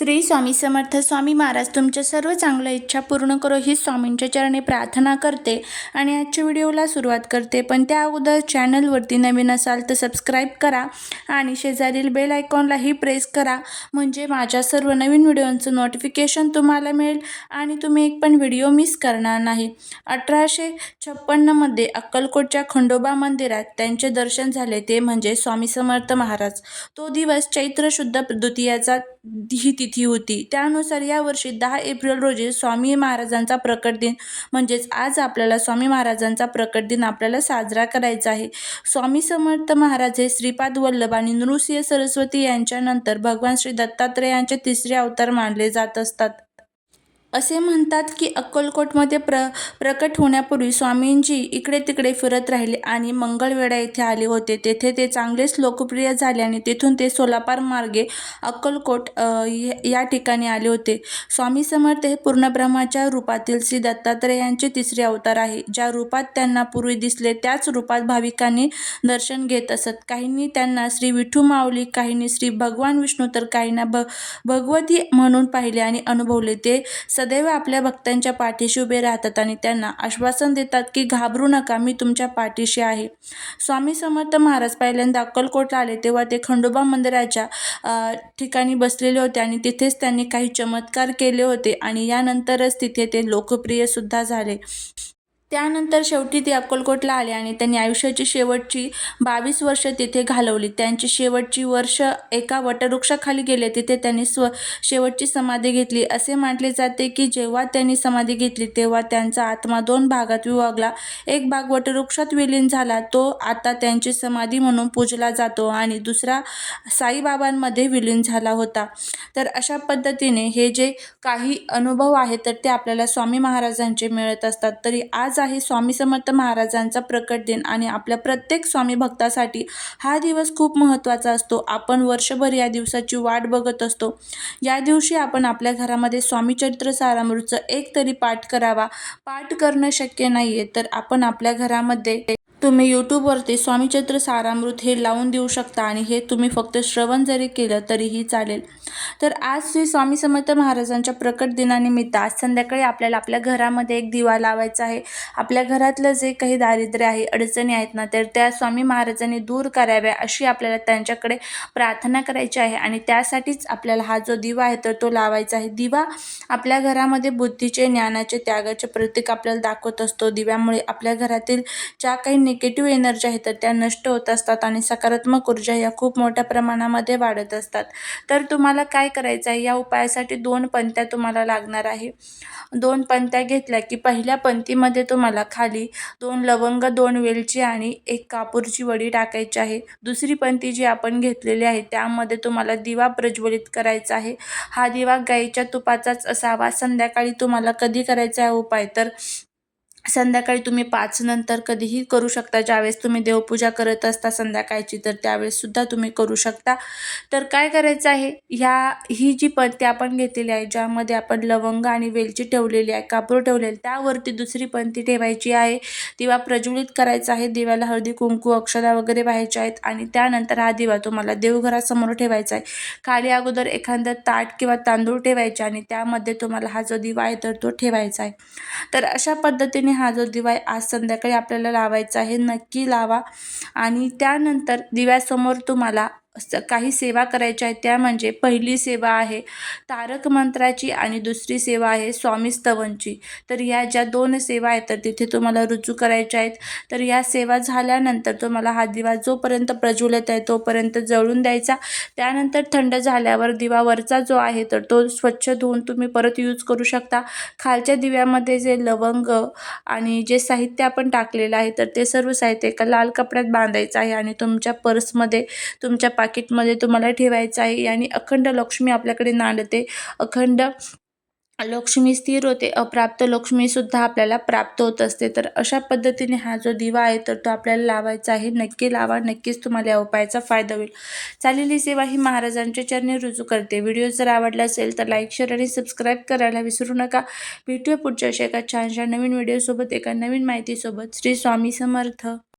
श्री स्वामी समर्थ स्वामी महाराज तुमच्या सर्व चांगल्या इच्छा पूर्ण करो ही स्वामींच्या चरणी प्रार्थना करते आणि आजच्या व्हिडिओला सुरुवात करते. पण त्या अगोदर चॅनलवरती नवीन असाल तर सबस्क्राईब करा आणि शेजारील बेल आयकॉनलाही प्रेस करा. म्हणजे माझ्या सर्व नवीन व्हिडिओंचं नोटिफिकेशन तुम्हाला मिळेल आणि तुम्ही एक पण व्हिडिओ मिस करणार नाही. अठराशे छप्पन्नमध्ये अक्कलकोटच्या खंडोबा मंदिरात त्यांचे दर्शन झाले ते म्हणजे स्वामी समर्थ महाराज. तो दिवस चैत्र शुद्ध द्वितीयाचा ही तिथी होती. त्यानुसार यावर्षी दहा एप्रिल रोजी स्वामी महाराजांचा प्रकट दिन म्हणजेच आज आपल्याला स्वामी महाराजांचा प्रकट दिन आपल्याला साजरा करायचा आहे. स्वामी समर्थ महाराज हे श्रीपाद वल्लभ आणि नृसिंह सरस्वती यांच्यानंतर भगवान श्री दत्तात्रेयांचे तिसरे अवतार मानले जात असतात. असे म्हणतात की अक्कलकोटमध्ये प्र प्रकट होण्यापूर्वी स्वामींजी इकडे तिकडे फिरत राहिले आणि मंगळवेढा येथे आले होते. तेथे ते चांगलेच लोकप्रिय झाले आणि तेथून ते सोलापार मार्गे अक्कलकोट या ठिकाणी आले होते. स्वामी समर्थ हे पूर्णब्रह्माच्या रूपातील श्री दत्तात्रेयांचे तिसरे अवतार आहे. ज्या रूपात त्यांना पूर्वी दिसले त्याच रूपात भाविकांनी दर्शन घेत असत. काहींनी त्यांना श्री विठू माऊली काहींनी श्री भगवान विष्णू तर काहींना भ भगवती म्हणून पाहिले आणि अनुभवले. ते सदैव आपल्या भक्तांच्या पाठीशी उभे राहतात आणि त्यांना आश्वासन देतात की घाबरू नका मी तुमच्या पाठीशी आहे. स्वामी समर्थ महाराज पहिल्यांदा अक्कलकोटला आले तेव्हा ते खंडोबा मंदिराच्या ठिकाणी बसलेले होते आणि तिथेच त्यांनी काही चमत्कार केले होते आणि यानंतरच तिथे ते लोकप्रियसुद्धा झाले. त्यानंतर शेवटी ते अक्कलकोटला आले आणि त्यांनी आयुष्याची शेवटची बावीस वर्ष तिथे घालवली. त्यांची शेवटची वर्ष एका वटवृक्षाखाली गेले. तिथे त्यांनी स्व शेवटची समाधी घेतली. असे म्हटले जाते की जेव्हा त्यांनी समाधी घेतली तेव्हा त्यांचा आत्मा दोन भागात विभागला. एक भाग वटवृक्षात विलीन झाला. तो आता त्यांची समाधी म्हणून पूजला जातो आणि दुसरा साईबाबांमध्ये विलीन झाला होता. तर अशा पद्धतीने हे जे काही अनुभव आहेत तर ते आपल्याला स्वामी महाराजांचे मिळत असतात. तरी आज आहे. स्वामी समर्थ महाराजांचा प्रकट दिन आणि आपल्या प्रत्येक स्वामी भक्तासाठी हा दिवस खूप महत्त्वाचा असतो. आपण वर्षभर या दिवसाची वाट बघत असतो. या दिवशी आपण आपल्या घरामध्ये स्वामी चरित्र सारामृतचं एक तरी पाठ करावा. पाठ करणं शक्य नाही आहे तर आपण आपल्या घरामध्ये तुम्ही यूट्यूबवरती स्वामीचरित्र सारामृत हे लावून देऊ शकता आणि हे तुम्ही फक्त श्रवण जरी केलं तरीही चालेल. तर आज श्री स्वामी समर्थ महाराजांच्या प्रकट दिनानिमित्त आज संध्याकाळी आपल्याला आपल्या घरामध्ये एक दिवा लावायचा आहे. आपल्या घरातलं जे काही दारिद्र्य आहे अडचणी आहेत ना तर त्या स्वामी महाराजांनी दूर कराव्या अशी आपल्याला त्यांच्याकडे प्रार्थना करायची आहे आणि त्यासाठीच आपल्याला हा जो दिवा आहे तर तो लावायचा आहे. दिवा आपल्या घरामध्ये बुद्धीचे ज्ञानाचे त्यागाचे प्रतीक आपल्याला दाखवत असतो. दिव्यामुळे आपल्या घरातील ज्या काही निगेटिव्ह एनर्जी आहेत तर त्या नष्ट होत असतात आणि सकारात्मक ऊर्जा या खूप मोठ्या प्रमाणामध्ये वाढत असतात. तर तुम्हाला काय करायचं आहे या उपायासाठी दोन पंत्या तुम्हाला लागणार आहे. दोन पंत्या घेतल्या की पहिल्या पंथीमध्ये तुम्हाला खाली दोन लवंग दोन वेलची आणि एक कापूरची वडी टाकायची आहे. दुसरी पंथी जी आपण घेतलेली आहे त्यामध्ये तुम्हाला दिवा प्रज्वलित करायचा आहे. हा दिवा गाईच्या तुपाचाच असावा. संध्याकाळी तुम्हाला कधी करायचा आहे उपाय? तर संध्याकाळी तुम्ही पाच नंतर कधीही करू शकता. ज्यावेळेस तुम्ही देवपूजा करत असता संध्याकाळची तर त्यावेळेस सुद्धा तुम्ही करू शकता. तर काय करायचं आहे? ह्या ही जी पंथी आपण घेतलेली आहे ज्यामध्ये आपण लवंग आणि वेलची ठेवलेली आहे कापूर ठेवलेली त्यावरती दुसरी पंथी ठेवायची आहे. दिवा प्रज्वलित करायचा आहे दिव्याला हळदी कुंकू अक्षदा वगैरे व्हायच्या आहेत आणि त्यानंतर हा दिवा तुम्हाला देवघरासमोर ठेवायचा आहे. खाली अगोदर एखादं ताट किंवा तांदूळ ठेवायचे आणि त्यामध्ये तुम्हाला हा जो दिवा आहे तर तो ठेवायचा आहे. तर अशा पद्धतीने हा जो दिवा आहे आज संध्याकाळी आपल्याला लावायचा आहे नक्की लावा. आणि त्यानंतर दिव्यासमोर तुम्हाला स- काही सेवा करायच्या आहेत त्या म्हणजे पहिली सेवा आहे तारक मंत्राची आणि दुसरी सेवा आहे स्वामी स्तवनची. तर या ज्या दोन सेवा आहेत तर तिथे तुम्हाला रुजू करायच्या आहेत. तर या सेवा झाल्यानंतर तुम्हाला हा दिवा जोपर्यंत प्रज्वलित आहे तोपर्यंत जळून द्यायचा. त्यानंतर थंड झाल्यावर दिवा वरचा जो आहे तर तो स्वच्छ धुवून तुम्ही परत यूज करू शकता. खालच्या दिव्यामध्ये जे लवंग आणि जे साहित्य आपण टाकलेलं आहे तर ते सर्व साहित्य एका लाल कपड्यात बांधायचं आहे आणि तुमच्या पर्समध्ये तुमच्या पाकिटमध्ये तुम्हाला ठेवायचं आहे. आणि अखंड लक्ष्मी आपल्याकडे नांदते. अखंड लक्ष्मी स्थिर होते. अप्राप्त लक्ष्मीसुद्धा आपल्याला प्राप्त होत असते. तर अशा पद्धतीने हा जो दिवा आहे तर तो आपल्याला लावायचा आहे. नक्की लावा. नक्कीच तुम्हाला या उपायाचा फायदा होईल. चालेली सेवा ही महाराजांच्या चरणी रुजू करते. व्हिडिओ जर आवडला असेल तर लाईक शेअर आणि सबस्क्राईब करायला विसरू नका. भेटूया पुढच्या अशा एका छानशा नवीन व्हिडिओसोबत एका नवीन माहितीसोबत. श्री स्वामी समर्थ.